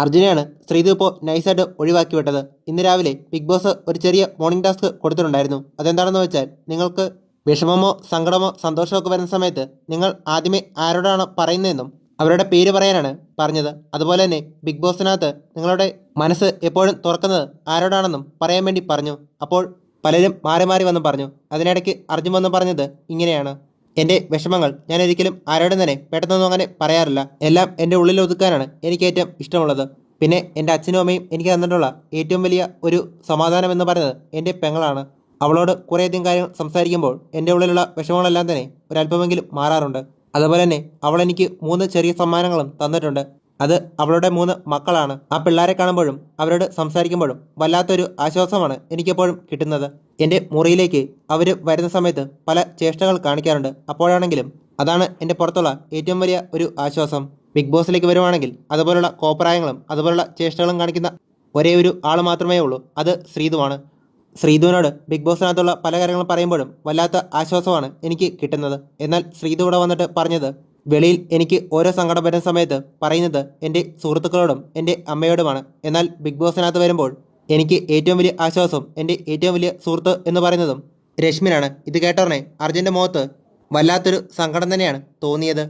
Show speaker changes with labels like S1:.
S1: അർജുനെയാണ് ശ്രീതു ഇപ്പോൾ നൈസായിട്ട് ഒഴിവാക്കി വിട്ടത് ഇന്ന് രാവിലെ ബിഗ് ബോസ് ഒരു ചെറിയ മോർണിംഗ് ടാസ്ക് കൊടുത്തിട്ടുണ്ടായിരുന്നു. അതെന്താണെന്ന് വെച്ചാൽ നിങ്ങൾക്ക് വിഷമമോ സങ്കടമോ സന്തോഷമോ ഒക്കെ വരുന്ന സമയത്ത് നിങ്ങൾ ആദ്യമേ ആരോടാണ് പറയുന്നതെന്നും അവരുടെ പേര് പറയാനാണ് പറഞ്ഞത്. അതുപോലെ തന്നെ ബിഗ് ബോസിനകത്ത് നിങ്ങളുടെ മനസ്സ് എപ്പോഴും തുറക്കുന്നത് ആരോടാണെന്നും പറയാൻ വേണ്ടി പറഞ്ഞു. അപ്പോൾ പലരും മാറി മാറി വന്ന് പറഞ്ഞു. അതിനിടയ്ക്ക് അർജുൻ വന്ന് പറഞ്ഞത് ഇങ്ങനെയാണ്. എന്റെ വിഷമങ്ങൾ ഞാൻ ഒരിക്കലും ആരോടും തന്നെ പെട്ടെന്നൊന്നും അങ്ങനെ പറയാറില്ല. എല്ലാം എന്റെ ഉള്ളിൽ ഒതുക്കാനാണ് എനിക്ക് ഏറ്റവും ഇഷ്ടമുള്ളത്. പിന്നെ എന്റെ അച്ഛനും അമ്മയും എനിക്ക് തന്നിട്ടുള്ള ഏറ്റവും വലിയ ഒരു സമാധാനം എന്ന് പറയുന്നത് എന്റെ പെങ്ങളാണ്. അവളോട് കുറേയധികം കാര്യങ്ങൾ സംസാരിക്കുമ്പോൾ എന്റെ ഉള്ളിലുള്ള വിഷമങ്ങളെല്ലാം തന്നെ ഒരല്പമെങ്കിലും മാറാറുണ്ട്. അതുപോലെ തന്നെ അവൾ എനിക്ക് മൂന്ന് ചെറിയ സമ്മാനങ്ങളും തന്നിട്ടുണ്ട്. അത് അവളുടെ മൂന്ന് മക്കളാണ്. ആ പിള്ളേരെ കാണുമ്പോഴും അവരോട് സംസാരിക്കുമ്പോഴും വല്ലാത്തൊരു ആശ്വാസമാണ് എനിക്കെപ്പോഴും കിട്ടുന്നത്. എന്റെ മുറിയിലേക്ക് അവർ വരുന്ന സമയത്ത് പല ചേഷ്ടകൾ കാണിക്കാറുണ്ട്. അപ്പോഴാണെങ്കിലും അതാണ് എന്റെ പുറത്തുള്ള ഏറ്റവും വലിയ ഒരു ആശ്വാസം. ബിഗ് ബോസിലേക്ക് വരുവാണെങ്കിൽ അതുപോലുള്ള കോപ്രായങ്ങളും അതുപോലുള്ള ചേഷ്ടകളും കാണിക്കുന്ന ഒരേ ഒരു ആൾ മാത്രമേ ഉള്ളൂ. അത് ശ്രീതുവാണ്. ശ്രീധുവിനോട് ബിഗ് ബോസിനകത്തുള്ള പല കാര്യങ്ങളും പറയുമ്പോഴും വല്ലാത്ത ആശ്വാസമാണ് എനിക്ക് കിട്ടുന്നത്. എന്നാൽ ശ്രീധു ഇവിടെ വന്നിട്ട് പറഞ്ഞത് വെളിയിൽ എനിക്ക് ഓരോ സങ്കടം വരുന്ന സമയത്ത് പറയുന്നത് എന്റെ സുഹൃത്തുക്കളോടും എന്റെ അമ്മയോടുമാണ്. എന്നാൽ ബിഗ് ബോസിനകത്ത് വരുമ്പോൾ എനിക്ക് ഏറ്റവും വലിയ ആശ്വാസം എന്റെ ഏറ്റവും വലിയ സുഹൃത്ത് എന്ന് പറയുന്നതും രശ്മിനാണ്. ഇത് കേട്ടോറിനെ അർജുന്റെ മുഖത്ത് വല്ലാത്തൊരു സങ്കടം തന്നെയാണ് തോന്നിയത്.